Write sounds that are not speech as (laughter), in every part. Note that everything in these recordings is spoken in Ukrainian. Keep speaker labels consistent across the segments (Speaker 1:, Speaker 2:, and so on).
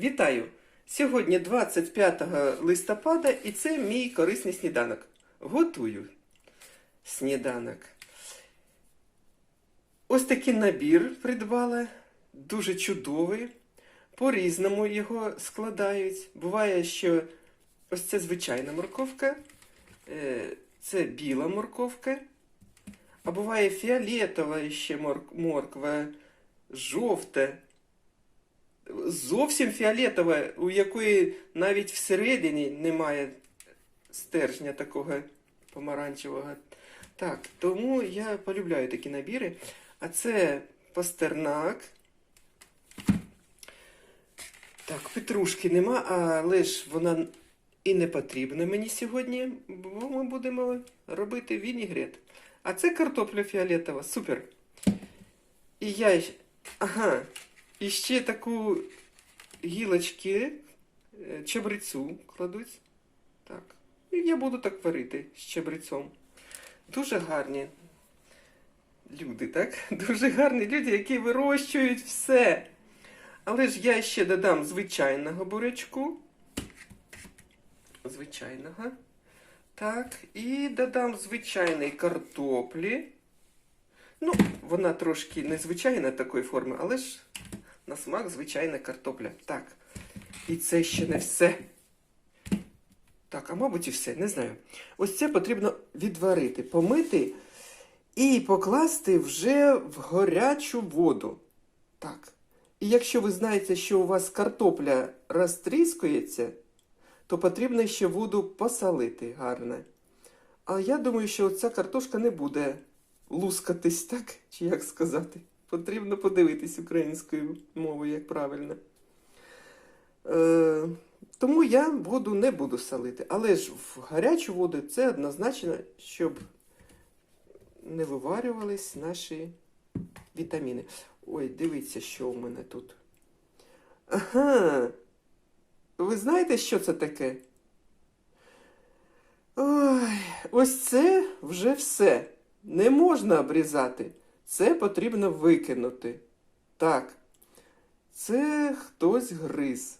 Speaker 1: Вітаю! Сьогодні 25 листопада і це мій корисний сніданок. Готую сніданок. Ось такий набір придбала, дуже чудовий. По-різному його складають. Буває, що ось це звичайна морковка, е, це біла морковка, а буває фіолетова ще морква, жовта зовсім фіолетова, у якої навіть всередині немає стержня такого помаранчевого. Так, тому я полюбляю такі набіри. А це пастернак. Так, петрушки нема, але ж вона і не потрібна мені сьогодні, бо ми будемо робити вінігрет. А це картопля фіолетова. Супер. І я. Ага. І ще таку гілочки е, чабрецю кладуть. Так. І я буду так варити з чабрецом. Дуже гарні люди, так? (laughs) Дуже гарні люди, які вирощують все. Але ж я ще додам звичайного бурячку. Звичайного. Так, і додам звичайної картоплі. Ну, вона трошки незвичайна такої форми, але ж на смак звичайна картопля. Так. І це ще не все. Так, а мабуть і все, не знаю. Ось це потрібно відварити, помити і покласти вже в гарячу воду. Так. І якщо ви знаєте, що у вас картопля розтріскується, то потрібно ще воду посолити гарно. А я думаю, що ця картошка не буде лускатись, так? Чи як сказати? Потрібно подивитись українською мовою, як правильно. Е, тому я воду не буду солити. Але ж в гарячу воду це однозначно, щоб не виварювались наші вітаміни. Ой, дивіться, що у мене тут. Ага. Ви знаєте, що це таке? Ой, ось це вже все. Не можна обрізати. Це потрібно викинути. Так, це хтось гриз.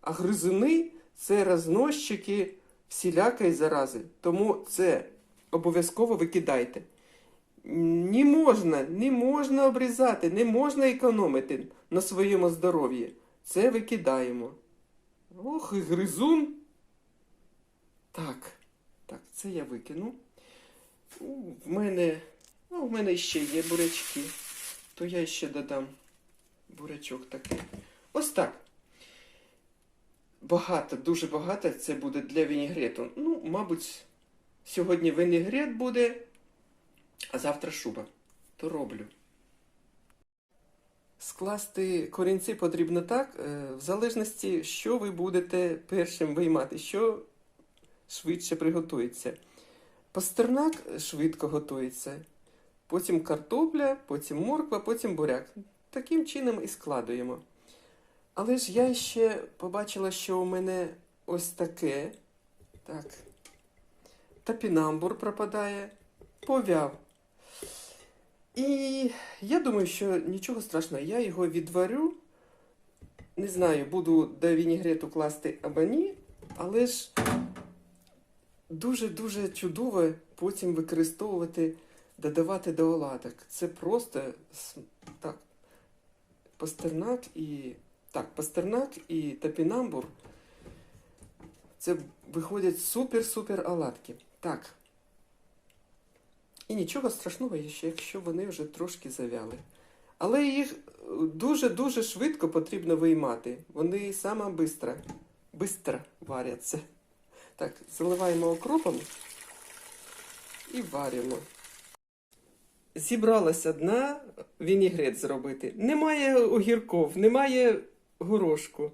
Speaker 1: А гризуни це розносчики всілякої зарази. Тому це обов'язково викидайте. Не можна, не можна обрізати, не можна економити на своєму здоров'ї. Це викидаємо. Ох, і гризун. Так, так, це я викину. У, В мене, ну, в мене ще є бурячки, то я ще додам бурячок такий. Ось так. Багато, дуже багато це буде для вінігрету. Ну, мабуть, сьогодні вінігрет буде, а завтра шуба. То роблю. Скласти корінці потрібно так, е, в залежності, що ви будете першим виймати, що швидше приготується. Пастернак швидко готується, потім картопля, потім морква, потім буряк. Таким чином і складуємо. Але ж я ще побачила, що у мене ось таке. Так. Тапінамбур пропадає, повяв. І я думаю, що нічого страшного, я його відварю. Не знаю, буду до вінігрету класти або ні, але ж дуже-дуже чудово потім використовувати, додавати до оладок. Це просто так, пастернак і. Так, пастернак і топінамбур. Це виходять супер-супер оладки. Так. І нічого страшного, якщо вони вже трошки завяли. Але їх дуже-дуже швидко потрібно виймати. Вони саме бистро, бистро варяться. Так, заливаємо окропом і варимо. Зібралась одна вінігрет зробити. Немає огірков, немає горошку.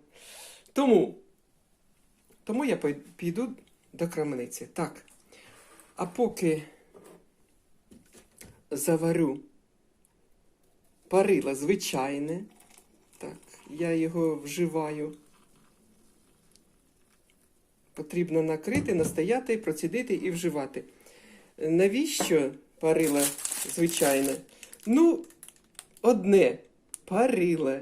Speaker 1: Тому, тому я піду до крамниці. Так. А поки заварю парила звичайне. Так, я його вживаю. Потрібно накрити, настояти, процідити і вживати. Навіщо парила звичайне? Ну, одне парила.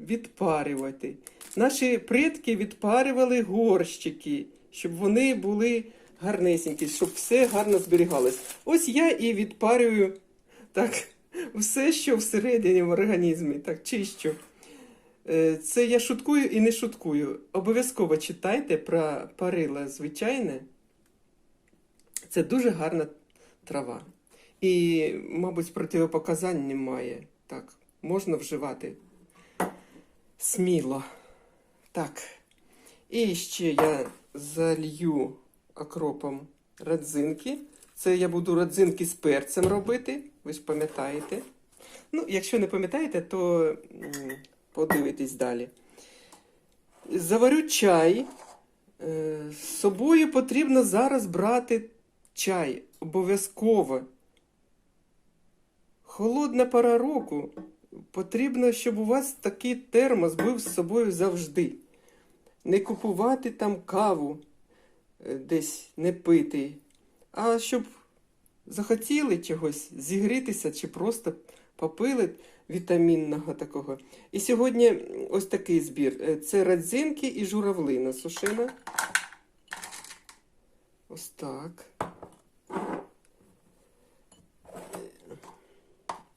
Speaker 1: відпарювати. Наші предки відпарювали горщики, щоб вони були гарнесенькі, щоб все гарно зберігалось. Ось я і відпарюю так, все, що всередині в організмі, так чищу. Е, Це я шуткую і не шуткую. Обов'язково читайте про парила звичайне. Це дуже гарна трава. І, мабуть, противопоказань немає. Так, можна вживати сміло. Так. І ще я залью окропом родзинки. Це я буду родзинки з перцем робити. Ви ж пам'ятаєте. Ну, якщо не пам'ятаєте, то подивитесь далі. Заварю чай. Е, З собою потрібно зараз брати чай. Обов'язково. Холодна пора року. Потрібно, щоб у вас такий термос був з собою завжди. Не купувати там каву е, десь не пити, а щоб захотіли чогось зігрітися чи просто попили вітамінного такого. І сьогодні ось такий збір. Е, Це родзинки і журавлина сушена. Ось так.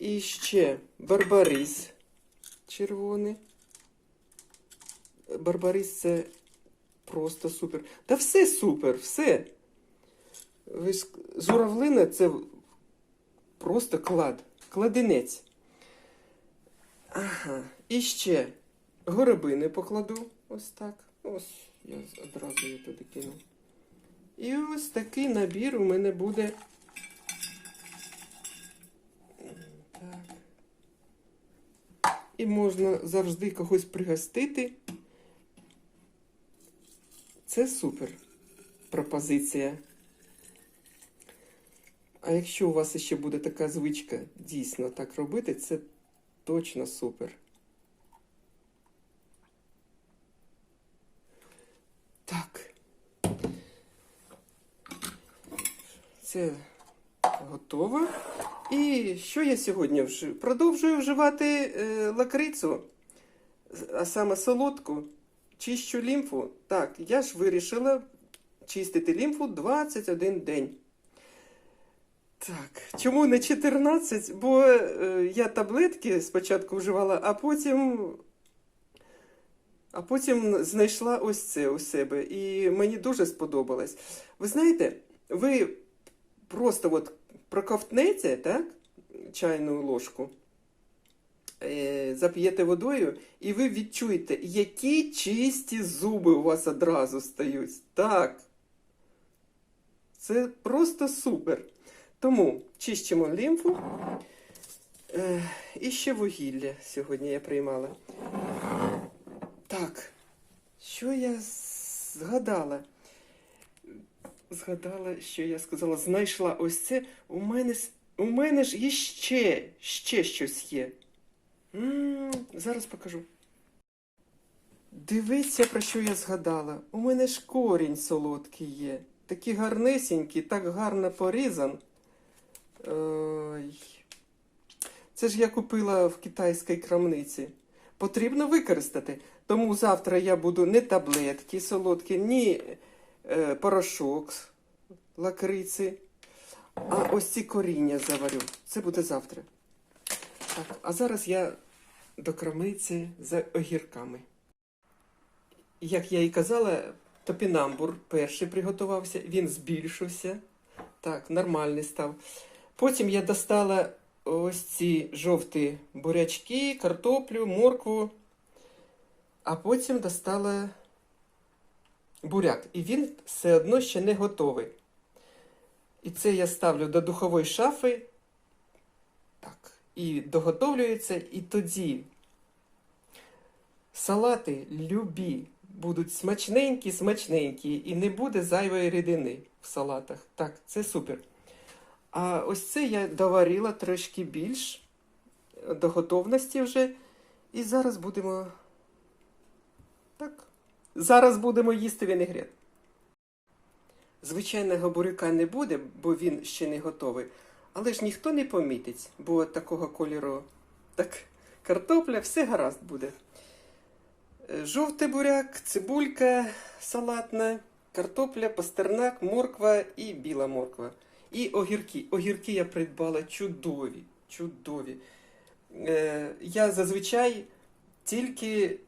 Speaker 1: І ще барбарис червоний. Барбарис це просто супер. Та все супер, все. Журавлина це просто клад, кладенець. Ага. І ще горобини покладу. Ось так. Ось я одразу її туди кину. І ось такий набір у мене буде. І можна завжди когось пригостити. Це супер пропозиція. А якщо у вас ще буде така звичка дійсно так робити, це точно супер. Так. Це готово. І що я сьогодні вжив? Продовжую вживати е, лакрицю, а саме солодку. Чищу лімфу. Так, я ж вирішила чистити лімфу 21 день. Так, чому не 14? Бо е, я таблетки спочатку вживала, а потім. А потім знайшла ось це у себе. І мені дуже сподобалось. Ви знаєте, ви просто от проковтнете, так, чайну ложку, е, зап'єте водою, і ви відчуєте, які чисті зуби у вас одразу стають. Так. Це просто супер. Тому чищимо лімфу. Е, і ще вугілля сьогодні я приймала. Так, що я згадала? Згадала, що я сказала, знайшла ось це. У мене, у мене ж іще, ще щось є. м зараз покажу. Дивіться, про що я згадала. У мене ж корінь солодкий є. Такий гарнесенький, так гарно порізан. Ой. Це ж я купила в китайській крамниці. Потрібно використати. Тому завтра я буду не таблетки солодкі, ні порошок лакриці, а ось ці коріння заварю. Це буде завтра. Так, а зараз я до крамниці за огірками. Як я і казала, топінамбур перший приготувався, він збільшився. Так, нормальний став. Потім я достала ось ці жовті бурячки, картоплю, моркву, а потім достала буряк. І він все одно ще не готовий. І це я ставлю до духової шафи. Так. І доготовлюється, і тоді салати любі будуть смачненькі, смачненькі, і не буде зайвої рідини в салатах. Так, це супер. А ось це я доварила трошки більш до готовності вже. І зараз будемо. Так. Зараз будемо їсти вінегрет. Звичайного буряка не буде, бо він ще не готовий. Але ж ніхто не помітить, бо такого кольору так картопля, все гаразд буде. Жовтий буряк, цибулька салатна, картопля, пастернак, морква і біла морква. І огірки. Огірки я придбала чудові, чудові. Е, я зазвичай тільки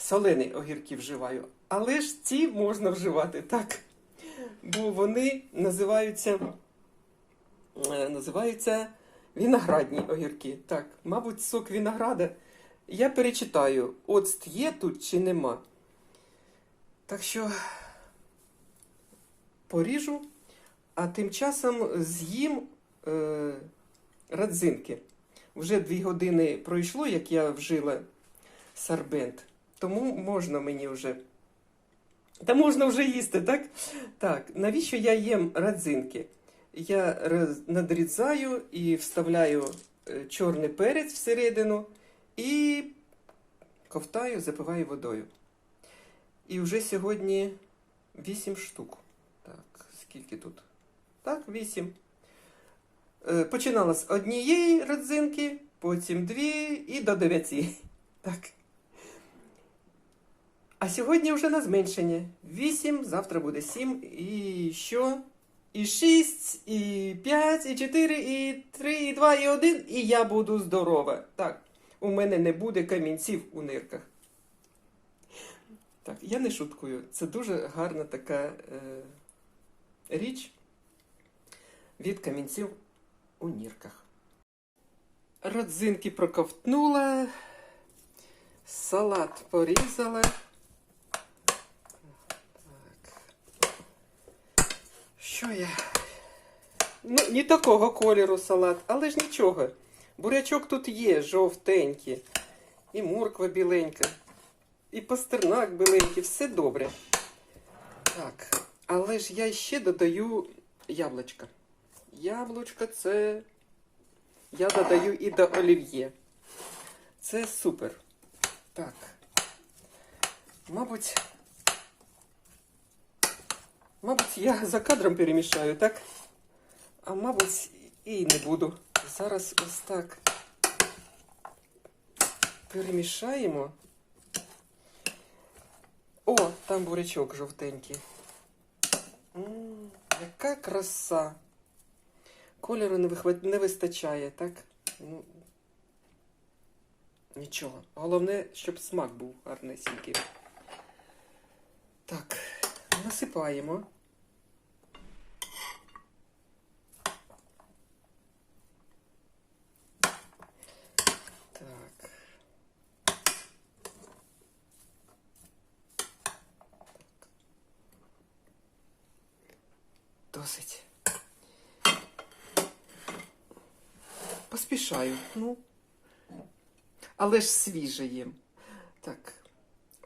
Speaker 1: солені огірки вживаю, але ж ці можна вживати так. Бо вони називаються, е, називаються виноградні огірки. Так, мабуть, сок винограда. Я перечитаю, оцт є тут чи нема. Так що поріжу, а тим часом з'їм е, радзинки. Вже дві години пройшло, як я вжила сарбент. Тому можна мені вже. Та можна вже їсти, так? Так, навіщо я їм радзинки? Я надрізаю і вставляю е, чорний перець всередину і ковтаю, запиваю водою. І вже сьогодні 8 штук. Так, скільки тут? Так, 8. Е, Починала з однієї родзинки, потім дві і до дев'яти. Так. А сьогодні вже на зменшення. 8, завтра буде 7, і що? І 6, і 5, і 4, і 3, і 2, і 1, і я буду здорова. Так, у мене не буде камінців у нирках. Так, я не шуткую. Це дуже гарна така е, річ від камінців у нірках. Родзинки проковтнула, салат порізала. Що я? Ну, не такого кольору салат, але ж нічого. Бурячок тут є, жовтенький. І морква біленька. І пастернак біленький, все добре. Так, але ж я ще додаю яблучка. Яблучка це я додаю і до олів'є. Це супер. Так. Мабуть. Мабуть, я за кадром перемішаю, так? А мабуть, і не буду. Зараз ось так перемішаємо. О, там бурячок жовтенький. М, яка краса. Кольору не, вихват... не вистачає, так? Ну, нічого. Головне, щоб смак був гарнесенький. Так, насипаємо. Так. Досить. Поспішаю. Ну. Але ж свіже їм. Так,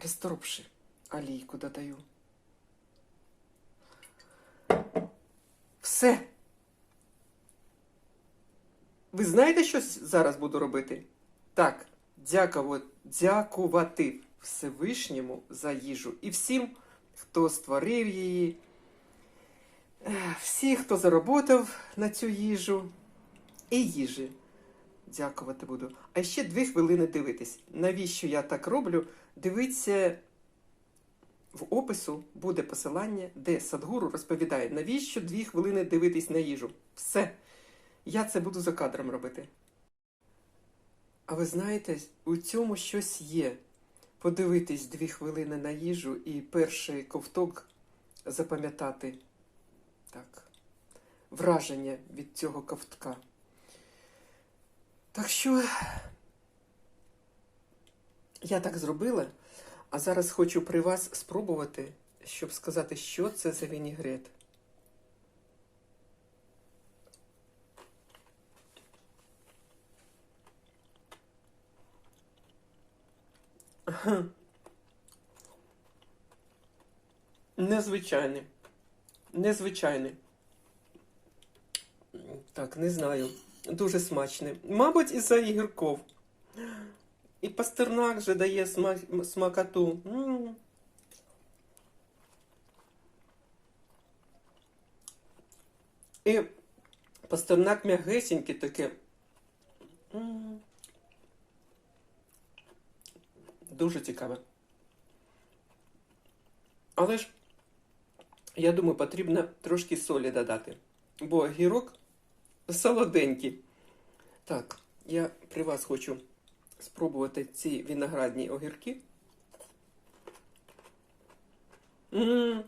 Speaker 1: розторопши, олійку додаю. Все. Ви знаєте, що зараз буду робити? Так, дякувати, Всевишньому за їжу і всім, хто створив її, всі, хто заработав на цю їжу, і їжі. Дякувати буду. А ще дві хвилини дивитись. Навіщо я так роблю? Дивіться в опису буде посилання, де Садгуру розповідає, навіщо дві хвилини дивитись на їжу. Все. Я це буду за кадром робити. А ви знаєте, у цьому щось є. Подивитись дві хвилини на їжу і перший ковток запам'ятати. Так. Враження від цього ковтка. Так що я так зробила, а зараз хочу при вас спробувати, щоб сказати, що це за вінігрет. (clears throat) Незвичайний. Незвичайний. Так, не знаю. Дуже смачний. Мабуть, із-за ігірков. І пастернак же дає смак, смакоту. М. І пастернак м'ягесенький таке. М. Дуже цікаве. Але ж, я думаю, потрібно трошки солі додати. Бо гірок солоденький. Так, я при вас хочу спробувати ці виноградні огірки. м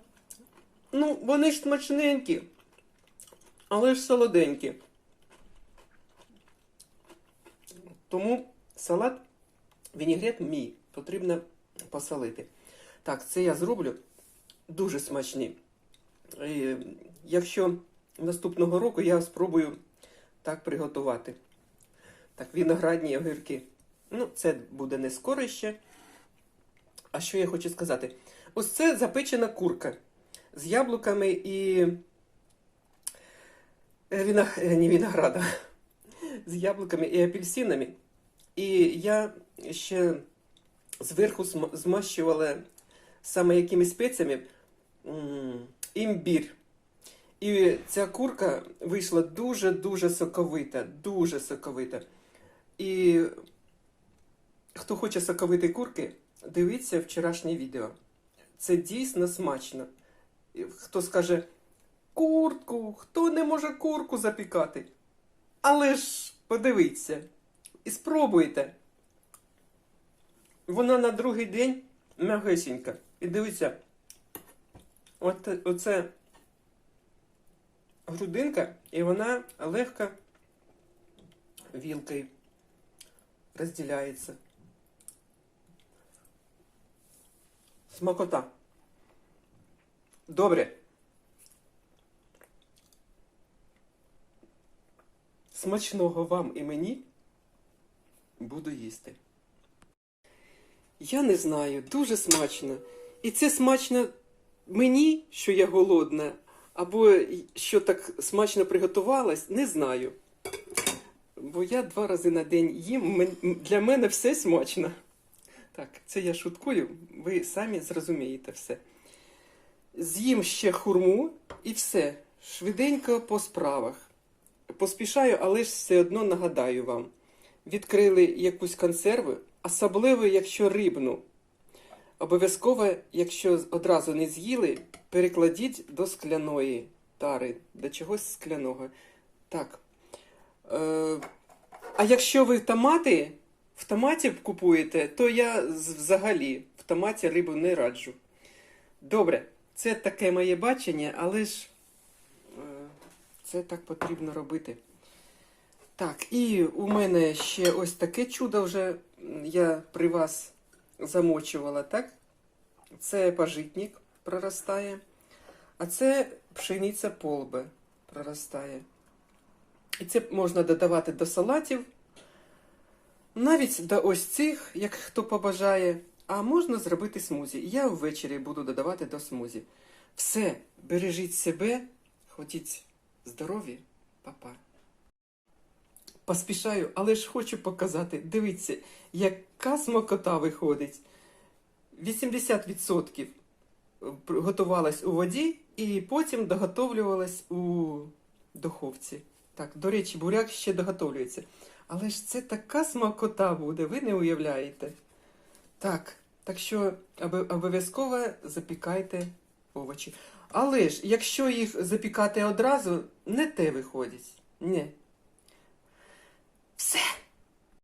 Speaker 1: Ну, вони ж смачненькі, але ж солоденькі. Тому салат вінігрет мій потрібно посолити. Так, це я зроблю дуже смачні. Якщо наступного року я спробую так приготувати. Так, виноградні огірки. Ну, це буде не скоро ще. А що я хочу сказати? Ось це запечена курка з яблуками і е, віно... е, не винограда, (laughs) з яблуками і апельсинами. І я ще зверху змащувала саме якимись спеціями імбір. І ця курка вийшла дуже-дуже соковита, дуже соковита. І хто хоче соковити курки, дивіться вчорашнє відео. Це дійсно смачно. Хто скаже куртку, хто не може курку запікати? Але ж подивіться і спробуйте. Вона на другий день м'ягесенька. І дивіться, от, оце грудинка, і вона легко вілкою розділяється. Смакота. Добре. Смачного вам і мені буду їсти. Я не знаю, дуже смачно. І це смачно мені, що я голодна, або що так смачно приготувалась, не знаю. Бо я два рази на день їм, для мене все смачно. Так, це я шуткую, ви самі зрозумієте все. З'їм ще хурму і все. Швиденько по справах. Поспішаю, але ж все одно нагадаю вам. Відкрили якусь консерву, особливо, якщо рибну. Обов'язково, якщо одразу не з'їли, перекладіть до скляної тари, до чогось скляного. Так. Е, а якщо ви томати, в томаті купуєте, то я взагалі в томаті рибу не раджу. Добре, це таке моє бачення, але ж е, це так потрібно робити. Так, і у мене ще ось таке чудо вже я при вас замочувала, так? Це пажитник проростає, а це пшениця полбе проростає. І це можна додавати до салатів, навіть до ось цих, як хто побажає, а можна зробити смузі. Я ввечері буду додавати до смузі. Все, бережіть себе, ходіть здорові, папа. Поспішаю, але ж хочу показати. Дивіться, яка смакота виходить. 80% готувалась у воді і потім доготовлювалась у духовці. Так, до речі, буряк ще доготовлюється. Але ж це така смакота буде, ви не уявляєте. Так, так що обов'язково запікайте овочі. Але ж, якщо їх запікати одразу, не те виходить. Ні. Все.